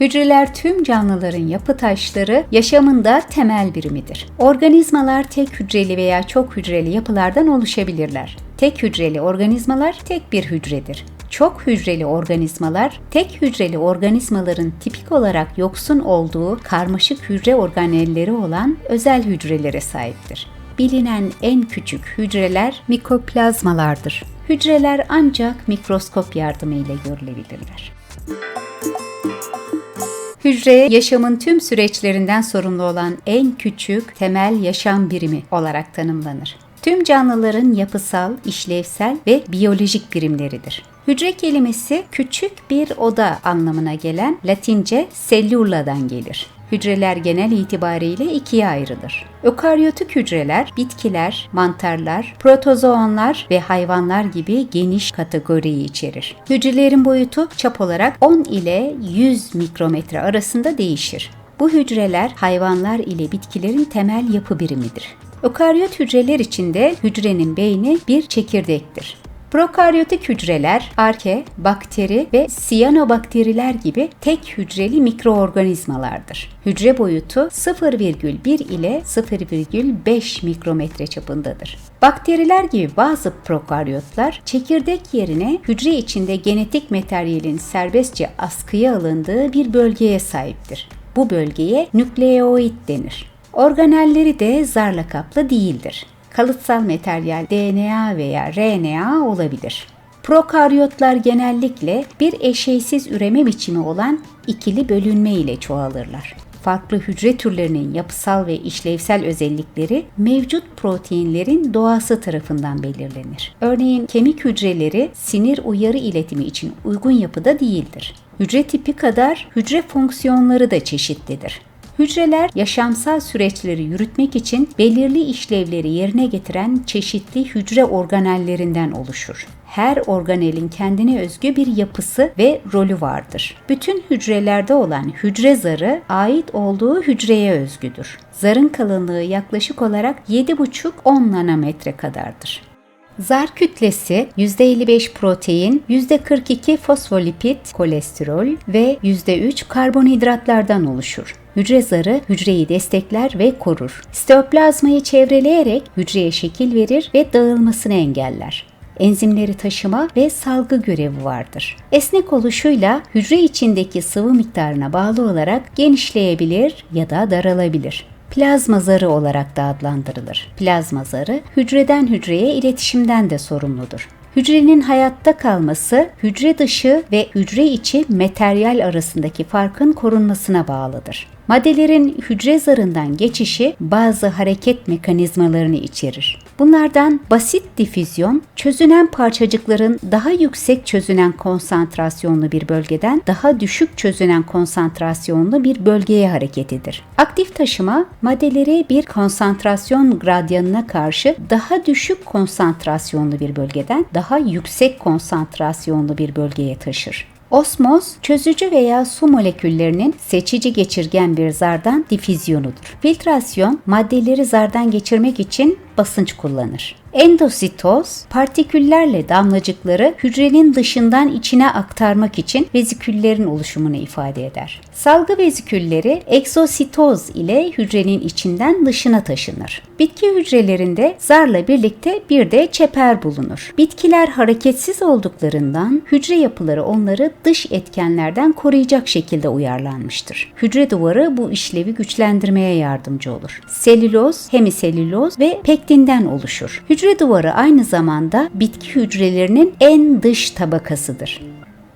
Hücreler tüm canlıların yapı taşları, yaşamında temel birimidir. Organizmalar tek hücreli veya çok hücreli yapılardan oluşabilirler. Tek hücreli organizmalar tek bir hücredir. Çok hücreli organizmalar, tek hücreli organizmaların tipik olarak yoksun olduğu karmaşık hücre organelleri olan özel hücrelere sahiptir. Bilinen en küçük hücreler mikoplazmalardır. Hücreler ancak mikroskop yardımıyla görülebilirler. Hücre, yaşamın tüm süreçlerinden sorumlu olan en küçük temel yaşam birimi olarak tanımlanır. Tüm canlıların yapısal, işlevsel ve biyolojik birimleridir. Hücre kelimesi küçük bir oda anlamına gelen Latince cellula'dan gelir. Hücreler genel itibariyle ikiye ayrılır. Ökaryotik hücreler, bitkiler, mantarlar, protozoonlar ve hayvanlar gibi geniş kategoriyi içerir. Hücrelerin boyutu çap olarak 10 ile 100 mikrometre arasında değişir. Bu hücreler hayvanlar ile bitkilerin temel yapı birimidir. Ökaryot hücreler içinde hücrenin beyni bir çekirdektir. Prokaryotik hücreler, arke, bakteri ve siyanobakteriler gibi tek hücreli mikroorganizmalardır. Hücre boyutu 0,1 ile 0,5 mikrometre çapındadır. Bakteriler gibi bazı prokaryotlar çekirdek yerine hücre içinde genetik materyalin serbestçe askıya alındığı bir bölgeye sahiptir. Bu bölgeye nükleoid denir. Organelleri de zarla kaplı değildir kalıtsal materyal DNA veya RNA olabilir. Prokaryotlar genellikle bir eşeysiz üreme biçimi olan ikili bölünme ile çoğalırlar. Farklı hücre türlerinin yapısal ve işlevsel özellikleri mevcut proteinlerin doğası tarafından belirlenir. Örneğin kemik hücreleri sinir uyarı iletimi için uygun yapıda değildir. Hücre tipi kadar hücre fonksiyonları da çeşitlidir. Hücreler yaşamsal süreçleri yürütmek için belirli işlevleri yerine getiren çeşitli hücre organellerinden oluşur. Her organelin kendine özgü bir yapısı ve rolü vardır. Bütün hücrelerde olan hücre zarı ait olduğu hücreye özgüdür. Zarın kalınlığı yaklaşık olarak 7,5-10 nanometre kadardır. Zar kütlesi %55 protein, %42 fosfolipid, kolesterol ve %3 karbonhidratlardan oluşur. Hücre zarı hücreyi destekler ve korur. Sitoplazmayı çevreleyerek hücreye şekil verir ve dağılmasını engeller enzimleri taşıma ve salgı görevi vardır. Esnek oluşuyla hücre içindeki sıvı miktarına bağlı olarak genişleyebilir ya da daralabilir plazma zarı olarak da adlandırılır. Plazma zarı hücreden hücreye iletişimden de sorumludur. Hücrenin hayatta kalması hücre dışı ve hücre içi materyal arasındaki farkın korunmasına bağlıdır. Maddelerin hücre zarından geçişi bazı hareket mekanizmalarını içerir. Bunlardan basit difüzyon, çözünen parçacıkların daha yüksek çözünen konsantrasyonlu bir bölgeden daha düşük çözünen konsantrasyonlu bir bölgeye hareketidir. Aktif taşıma, maddeleri bir konsantrasyon gradyanına karşı daha düşük konsantrasyonlu bir bölgeden daha yüksek konsantrasyonlu bir bölgeye taşır. Osmoz, çözücü veya su moleküllerinin seçici geçirgen bir zardan difüzyonudur. Filtrasyon, maddeleri zardan geçirmek için basınç kullanır. Endositoz, partiküllerle damlacıkları hücrenin dışından içine aktarmak için veziküllerin oluşumunu ifade eder. Salgı vezikülleri egzositoz ile hücrenin içinden dışına taşınır. Bitki hücrelerinde zarla birlikte bir de çeper bulunur. Bitkiler hareketsiz olduklarından hücre yapıları onları dış etkenlerden koruyacak şekilde uyarlanmıştır. Hücre duvarı bu işlevi güçlendirmeye yardımcı olur. Selüloz, hemiselüloz ve pektinden oluşur. Hücre Hücre duvarı aynı zamanda bitki hücrelerinin en dış tabakasıdır.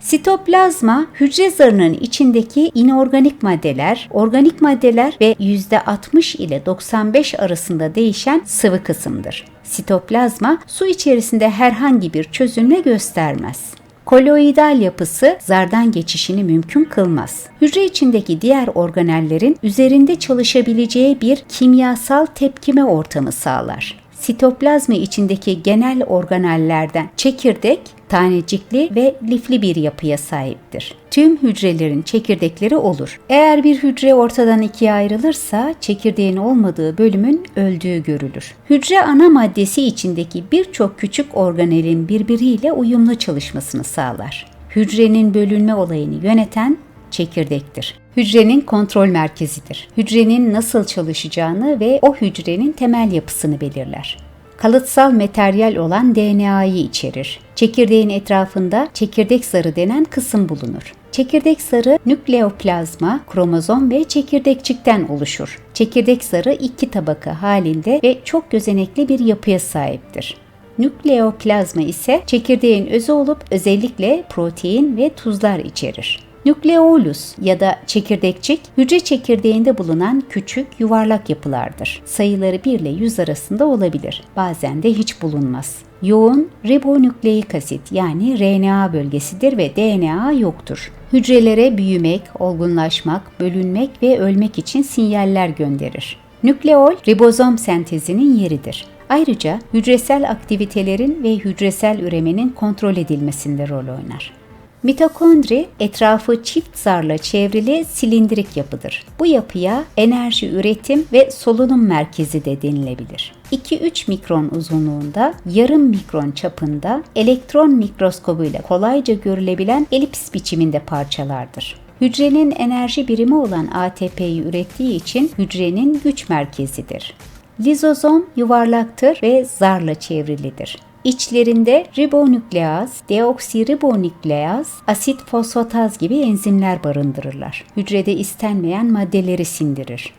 Sitoplazma, hücre zarının içindeki inorganik maddeler, organik maddeler ve %60 ile 95 arasında değişen sıvı kısımdır. Sitoplazma, su içerisinde herhangi bir çözünme göstermez. Koloidal yapısı zardan geçişini mümkün kılmaz. Hücre içindeki diğer organellerin üzerinde çalışabileceği bir kimyasal tepkime ortamı sağlar sitoplazma içindeki genel organellerden çekirdek, tanecikli ve lifli bir yapıya sahiptir. Tüm hücrelerin çekirdekleri olur. Eğer bir hücre ortadan ikiye ayrılırsa çekirdeğin olmadığı bölümün öldüğü görülür. Hücre ana maddesi içindeki birçok küçük organelin birbiriyle uyumlu çalışmasını sağlar. Hücrenin bölünme olayını yöneten çekirdektir. Hücrenin kontrol merkezidir. Hücrenin nasıl çalışacağını ve o hücrenin temel yapısını belirler kalıtsal materyal olan DNA'yı içerir. Çekirdeğin etrafında çekirdek zarı denen kısım bulunur. Çekirdek zarı nükleoplazma, kromozom ve çekirdekçikten oluşur. Çekirdek zarı iki tabaka halinde ve çok gözenekli bir yapıya sahiptir. Nükleoplazma ise çekirdeğin özü olup özellikle protein ve tuzlar içerir. Nükleolus ya da çekirdekçik hücre çekirdeğinde bulunan küçük yuvarlak yapılardır. Sayıları 1 ile 100 arasında olabilir. Bazen de hiç bulunmaz. Yoğun ribonükleik asit yani RNA bölgesidir ve DNA yoktur. Hücrelere büyümek, olgunlaşmak, bölünmek ve ölmek için sinyaller gönderir. Nükleol ribozom sentezinin yeridir. Ayrıca hücresel aktivitelerin ve hücresel üremenin kontrol edilmesinde rol oynar. Mitokondri etrafı çift zarla çevrili silindirik yapıdır. Bu yapıya enerji üretim ve solunum merkezi de denilebilir. 2-3 mikron uzunluğunda, yarım mikron çapında elektron mikroskobuyla kolayca görülebilen elips biçiminde parçalardır. Hücrenin enerji birimi olan ATP'yi ürettiği için hücrenin güç merkezidir. Lizozom yuvarlaktır ve zarla çevrilidir. İçlerinde ribonükleaz, deoksiribonükleaz, asit fosfataz gibi enzimler barındırırlar. Hücrede istenmeyen maddeleri sindirir.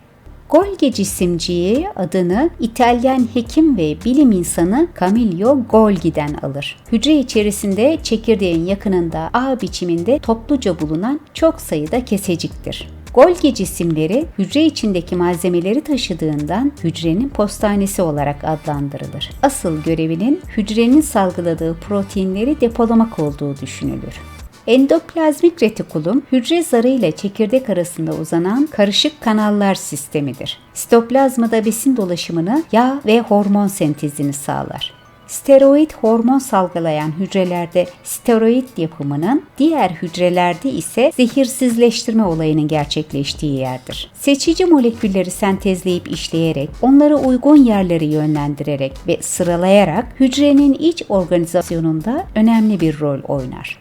Golgi cisimciği adını İtalyan hekim ve bilim insanı Camillo Golgi'den alır. Hücre içerisinde çekirdeğin yakınında A biçiminde topluca bulunan çok sayıda keseciktir. Golgi cisimleri hücre içindeki malzemeleri taşıdığından hücrenin postanesi olarak adlandırılır. Asıl görevinin hücrenin salgıladığı proteinleri depolamak olduğu düşünülür. Endoplazmik retikulum hücre zarı ile çekirdek arasında uzanan karışık kanallar sistemidir. Sitoplazmada besin dolaşımını, yağ ve hormon sentezini sağlar steroid hormon salgılayan hücrelerde steroid yapımının, diğer hücrelerde ise zehirsizleştirme olayının gerçekleştiği yerdir. Seçici molekülleri sentezleyip işleyerek, onları uygun yerlere yönlendirerek ve sıralayarak hücrenin iç organizasyonunda önemli bir rol oynar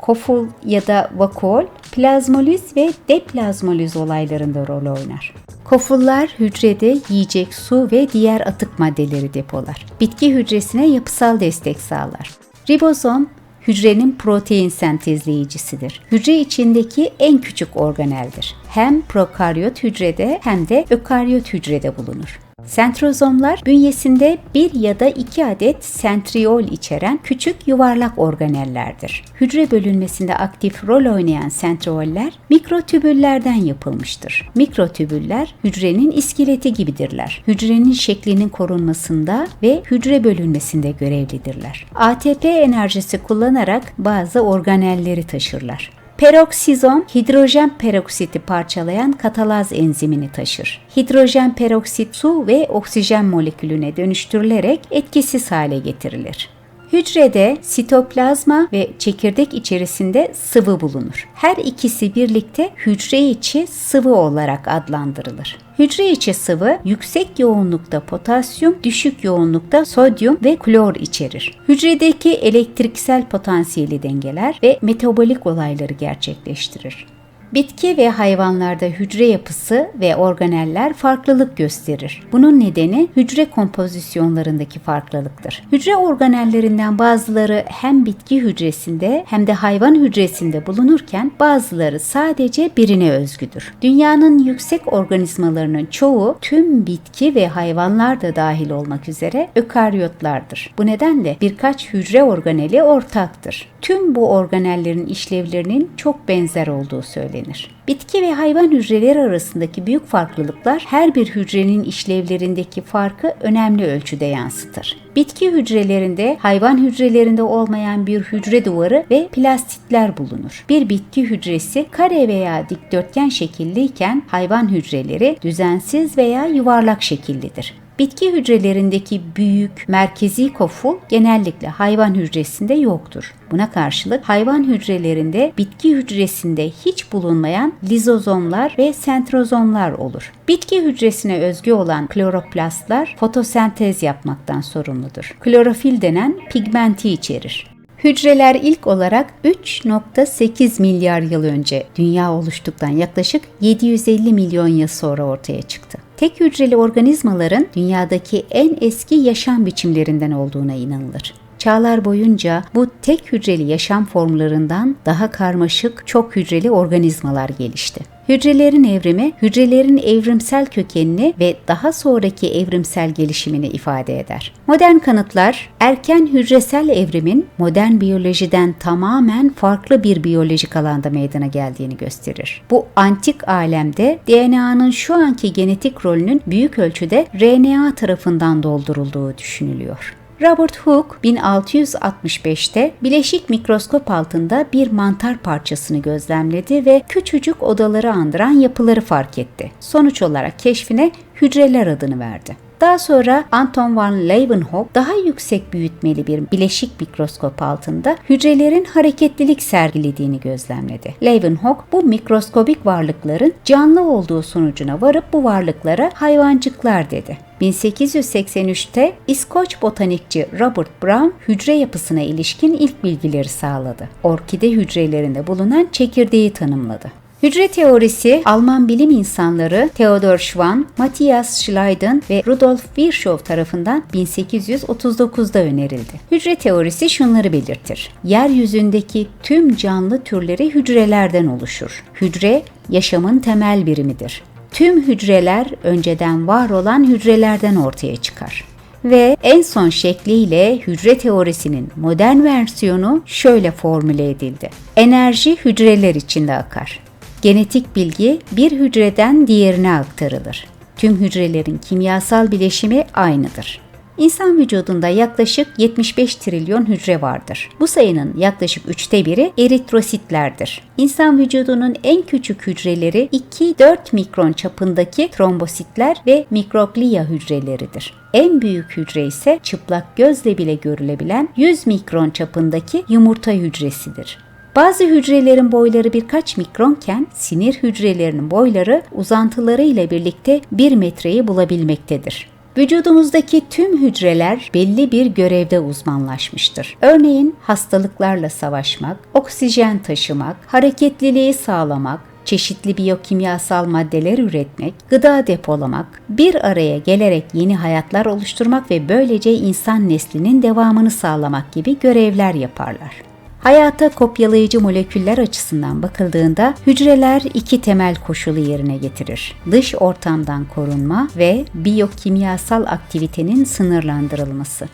koful ya da vakuol, plazmoliz ve deplazmoliz olaylarında rol oynar. Kofullar hücrede yiyecek, su ve diğer atık maddeleri depolar. Bitki hücresine yapısal destek sağlar. Ribozom hücrenin protein sentezleyicisidir. Hücre içindeki en küçük organeldir. Hem prokaryot hücrede hem de ökaryot hücrede bulunur. Sentrozomlar bünyesinde bir ya da iki adet sentriol içeren küçük yuvarlak organellerdir. Hücre bölünmesinde aktif rol oynayan sentrioller mikrotübüllerden yapılmıştır. Mikrotübüller hücrenin iskeleti gibidirler. Hücrenin şeklinin korunmasında ve hücre bölünmesinde görevlidirler. ATP enerjisi kullanarak bazı organelleri taşırlar. Peroksizom hidrojen peroksiti parçalayan katalaz enzimini taşır. Hidrojen peroksit su ve oksijen molekülüne dönüştürülerek etkisiz hale getirilir. Hücrede sitoplazma ve çekirdek içerisinde sıvı bulunur. Her ikisi birlikte hücre içi sıvı olarak adlandırılır. Hücre içi sıvı yüksek yoğunlukta potasyum, düşük yoğunlukta sodyum ve klor içerir. Hücredeki elektriksel potansiyeli dengeler ve metabolik olayları gerçekleştirir. Bitki ve hayvanlarda hücre yapısı ve organeller farklılık gösterir. Bunun nedeni hücre kompozisyonlarındaki farklılıktır. Hücre organellerinden bazıları hem bitki hücresinde hem de hayvan hücresinde bulunurken bazıları sadece birine özgüdür. Dünyanın yüksek organizmalarının çoğu tüm bitki ve hayvanlar da dahil olmak üzere ökaryotlardır. Bu nedenle birkaç hücre organeli ortaktır. Tüm bu organellerin işlevlerinin çok benzer olduğu söylenir söylenir. Bitki ve hayvan hücreleri arasındaki büyük farklılıklar her bir hücrenin işlevlerindeki farkı önemli ölçüde yansıtır. Bitki hücrelerinde hayvan hücrelerinde olmayan bir hücre duvarı ve plastitler bulunur. Bir bitki hücresi kare veya dikdörtgen şekilliyken hayvan hücreleri düzensiz veya yuvarlak şekillidir. Bitki hücrelerindeki büyük merkezi koful genellikle hayvan hücresinde yoktur. Buna karşılık hayvan hücrelerinde bitki hücresinde hiç bulunmayan lizozomlar ve sentrozomlar olur. Bitki hücresine özgü olan kloroplastlar fotosentez yapmaktan sorumludur. Klorofil denen pigmenti içerir. Hücreler ilk olarak 3.8 milyar yıl önce dünya oluştuktan yaklaşık 750 milyon yıl sonra ortaya çıktı. Tek hücreli organizmaların dünyadaki en eski yaşam biçimlerinden olduğuna inanılır. Çağlar boyunca bu tek hücreli yaşam formlarından daha karmaşık çok hücreli organizmalar gelişti. Hücrelerin evrimi, hücrelerin evrimsel kökenini ve daha sonraki evrimsel gelişimini ifade eder. Modern kanıtlar, erken hücresel evrimin modern biyolojiden tamamen farklı bir biyolojik alanda meydana geldiğini gösterir. Bu antik alemde DNA'nın şu anki genetik rolünün büyük ölçüde RNA tarafından doldurulduğu düşünülüyor. Robert Hooke 1665'te bileşik mikroskop altında bir mantar parçasını gözlemledi ve küçücük odaları andıran yapıları fark etti. Sonuç olarak keşfine hücreler adını verdi. Daha sonra Anton van Leeuwenhoek daha yüksek büyütmeli bir bileşik mikroskop altında hücrelerin hareketlilik sergilediğini gözlemledi. Leeuwenhoek bu mikroskobik varlıkların canlı olduğu sonucuna varıp bu varlıklara hayvancıklar dedi. 1883'te İskoç botanikçi Robert Brown hücre yapısına ilişkin ilk bilgileri sağladı. Orkide hücrelerinde bulunan çekirdeği tanımladı. Hücre teorisi Alman bilim insanları Theodor Schwann, Matthias Schleiden ve Rudolf Virchow tarafından 1839'da önerildi. Hücre teorisi şunları belirtir. Yeryüzündeki tüm canlı türleri hücrelerden oluşur. Hücre yaşamın temel birimidir. Tüm hücreler önceden var olan hücrelerden ortaya çıkar ve en son şekliyle hücre teorisinin modern versiyonu şöyle formüle edildi. Enerji hücreler içinde akar. Genetik bilgi bir hücreden diğerine aktarılır. Tüm hücrelerin kimyasal bileşimi aynıdır. İnsan vücudunda yaklaşık 75 trilyon hücre vardır. Bu sayının yaklaşık üçte biri eritrositlerdir. İnsan vücudunun en küçük hücreleri 2-4 mikron çapındaki trombositler ve mikroglia hücreleridir. En büyük hücre ise çıplak gözle bile görülebilen 100 mikron çapındaki yumurta hücresidir. Bazı hücrelerin boyları birkaç mikronken sinir hücrelerinin boyları uzantıları ile birlikte 1 metreyi bulabilmektedir. Vücudumuzdaki tüm hücreler belli bir görevde uzmanlaşmıştır. Örneğin hastalıklarla savaşmak, oksijen taşımak, hareketliliği sağlamak, çeşitli biyokimyasal maddeler üretmek, gıda depolamak, bir araya gelerek yeni hayatlar oluşturmak ve böylece insan neslinin devamını sağlamak gibi görevler yaparlar. Hayata kopyalayıcı moleküller açısından bakıldığında hücreler iki temel koşulu yerine getirir. Dış ortamdan korunma ve biyokimyasal aktivitenin sınırlandırılması.